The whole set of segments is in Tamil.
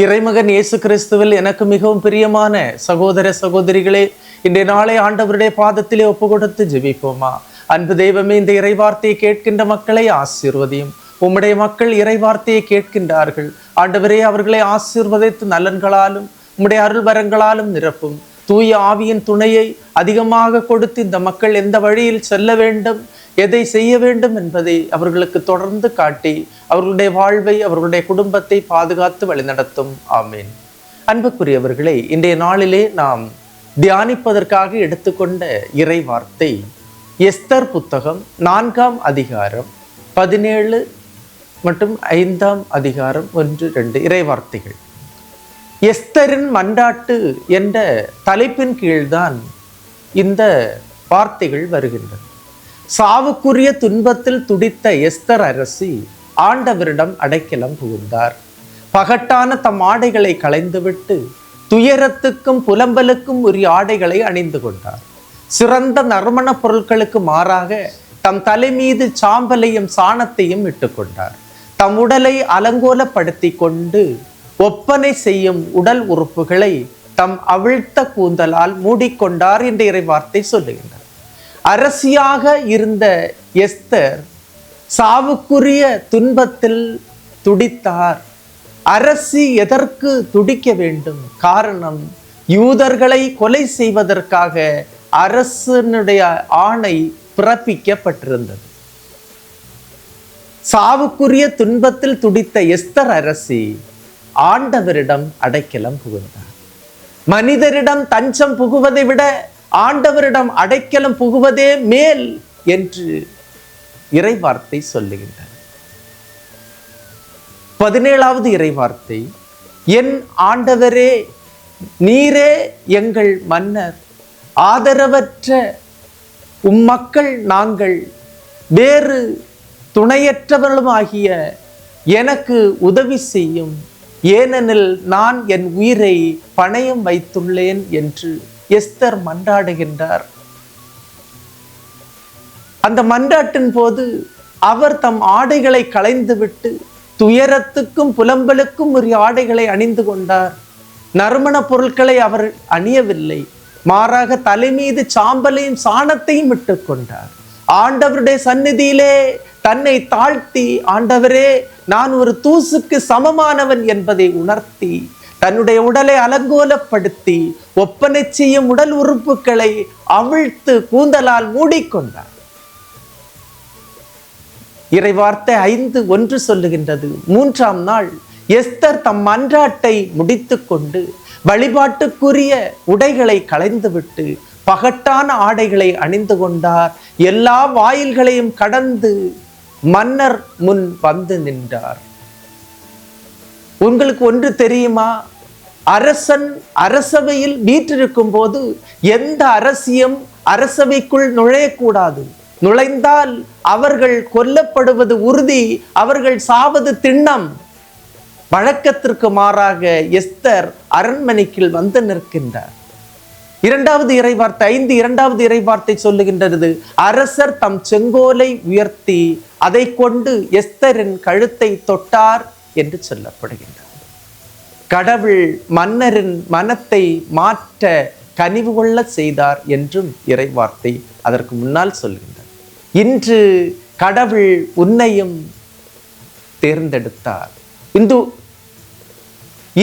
இறைமகன் இயேசு கிறிஸ்துவில் எனக்கு மிகவும் பிரியமான சகோதர சகோதரிகளே இன்றைய நாளை ஆண்டவருடைய பாதத்திலே ஒப்பு கொடுத்து ஜெபிப்போமா? அன்பு தெய்வமே இந்த இறைவார்த்தையை கேட்கின்ற மக்களை ஆசீர்வதியும். உம்முடைய மக்கள் இறைவார்த்தையை கேட்கின்றார்கள். ஆண்டவரே அவர்களை ஆசீர்வதித்து நலன்களாலும் உம்முடைய அருள்வரங்களாலும் நிரப்பும். தூய ஆவியின் துணையை அதிகமாக கொடுத்து இந்த மக்கள் எந்த வழியில் செல்ல வேண்டும் எதை செய்ய வேண்டும் என்பதை அவர்களுக்கு தொடர்ந்து காட்டி அவர்களுடைய வாழ்வை அவர்களுடைய குடும்பத்தை பாதுகாத்து வழிநடத்தும். ஆமீன். அன்புக்குரியவர்களே இன்றைய நாளிலே நாம் தியானிப்பதற்காக எடுத்துக்கொண்ட இறை வார்த்தை எஸ்தர் புத்தகம் நான்காம் அதிகாரம் பதினேழு மற்றும் ஐந்தாம் அதிகாரம் ஒன்று ரெண்டு இறை வார்த்தைகள் எஸ்தரின் மண்டாட்டு என்ற தலைப்பின் கீழ்தான் இந்த வார்த்தைகள் வருகின்றன. சாவுக்குரிய துன்பத்தில் துடித்த எஸ்தர் அரசி ஆண்டவரிடம் அடைக்கலம் புகுந்தார். பகட்டான தம் ஆடைகளை களைந்துவிட்டு துயரத்துக்கும் புலம்பலுக்கும் உரிய ஆடைகளை அணிந்து கொண்டார். சிறந்த நறுமண பொருட்களுக்கு மாறாக தம் தலை மீது சாம்பலையும் சாணத்தையும் இட்டுக்கொண்டார் தம் உடலை அலங்கோலப்படுத்தி கொண்டு ஒப்பனை செய்யும் உடல் உறுப்புகளை தம் அவிழ்த்த கூந்தலால் மூடிக்கொண்டார் என்ற இறை வார்த்தை சொல்லுகின்றார் அரசியாக இருந்த எஸ்தர் சாவுக்குரிய துன்பத்தில் துடித்தார். அரசி எதற்கு துடிக்க வேண்டும்? காரணம் யூதர்களை கொலை செய்வதற்காக அரசனுடைய ஆணை பிறப்பிக்கப்பட்டிருந்தது. சாவுக்குரிய துன்பத்தில் துடித்த எஸ்தர் அரசி ஆண்டவரிடம் அடைக்கலம் புகுந்தார். மனிதரிடம் தஞ்சம் புகுவதை விட ஆண்டவரிடம் அடைக்கலம் புகுவதே மேல் என்று இறைவார்த்தை சொல்லுகின்றன பதினேழாவது இறைவார்த்தை என் ஆண்டவரே நீரே எங்கள் மன்னர். ஆதரவற்ற உம்மக்கள் நாங்கள். வேறு துணையற்றவர்களும் ஆகிய எனக்கு உதவி செய்யும். ஏனெனில் நான் என் உயிரை பணயம் வைத்துள்ளேன் என்று எஸ்தர் மன்றாடுகின்றார். அந்த மன்றாட்டின் போது அவர் தம் ஆடைகளை களைந்துவிட்டு துயரத்துக்கும் புலம்பலுக்கும் உரிய ஆடைகளை அணிந்து கொண்டார். நறுமண பொருட்களை அவர் அணியவில்லை. மாறாக தலைமீது சாம்பலையும் சாணத்தையும் விட்டுக்கொண்டார் கொண்டார். ஆண்டவருடைய சந்நிதியிலே தன்னை தாழ்த்தி ஆண்டவரே நான் ஒரு தூசுக்கு சமமானவன் என்பதை உணர்த்தி தன்னுடைய உடலை அலங்கோலப்படுத்தி ஒப்பனை செய்யும் உடல் உறுப்புகளை அவிழ்த்து கூந்தலால் மூடிக்கொண்டார். இறைவார்த்தை ஐந்து ஒன்று சொல்லுகின்றது. மூன்றாம் நாள் எஸ்தர் தம் மன்றாட்டை முடித்துக்கொண்டு வழிபாட்டுக்குரிய உடைகளை களைந்துவிட்டு பகட்டான ஆடைகளை அணிந்து கொண்டார். எல்லா வாயில்களையும் கடந்து மன்னர் முன் வந்து நின்றார். உங்களுக்கு ஒன்று தெரியுமா? அரசன் அரசவையில் வீற்றிருக்கும் போது எந்த அரசியம் அரசவைக்குள் நுழையக்கூடாது. நுழைந்தால் அவர்கள் கொல்லப்படுவது உறுதி அவர்கள் சாவது திண்ணம். வழக்கத்திற்கு மாறாக எஸ்தர் அரண்மனைக்குள் வந்து நிற்கின்றார். இரண்டாவது இறைவார்த்தை ஐந்து இரண்டாவது இறைவார்த்தை சொல்லுகின்றது அரசர் தம் செங்கோலை உயர்த்தி அதை கொண்டு எஸ்தரின் கழுத்தை தொட்டார் என்று சொல்லப்படுகின்றது. கடவுள் மன்னரின் மனத்தை மாற்ற கனிவு கொள்ள செய்தார் என்றும் இறைவார்த்தை அதற்கு முன்னால் சொல்கின்றார் இன்று கடவுள் உன்னையும் தேர்ந்தெடுத்தார். இந்து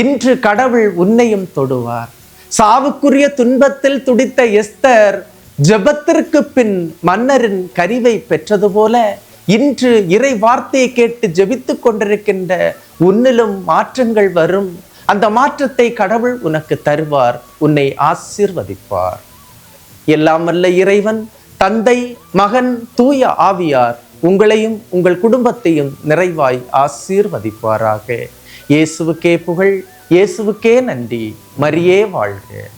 இன்று கடவுள் உன்னையும் தொடுவார். சாவுக்குரிய துன்பத்தில் துடித்த எஸ்தர் ஜபத்திற்கு பின் மன்னரின் கரிவை பெற்றது போல இன்று இறை வார்த்தையை கேட்டு ஜெபித்து கொண்டிருக்கின்ற உன்னிலும் மாற்றங்கள் வரும். அந்த மாற்றத்தை கடவுள் உனக்கு தருவார் உன்னை ஆசீர்வதிப்பார். எல்லாம் வல்ல இறைவன் தந்தை மகன் தூய ஆவியார் உங்களையும் உங்கள் குடும்பத்தையும் நிறைவாய் ஆசீர்வதிப்பாராக. இயேசுவுக்கே புகழ் இயேசுவுக்கே நன்றி. மரியே வாழ்க.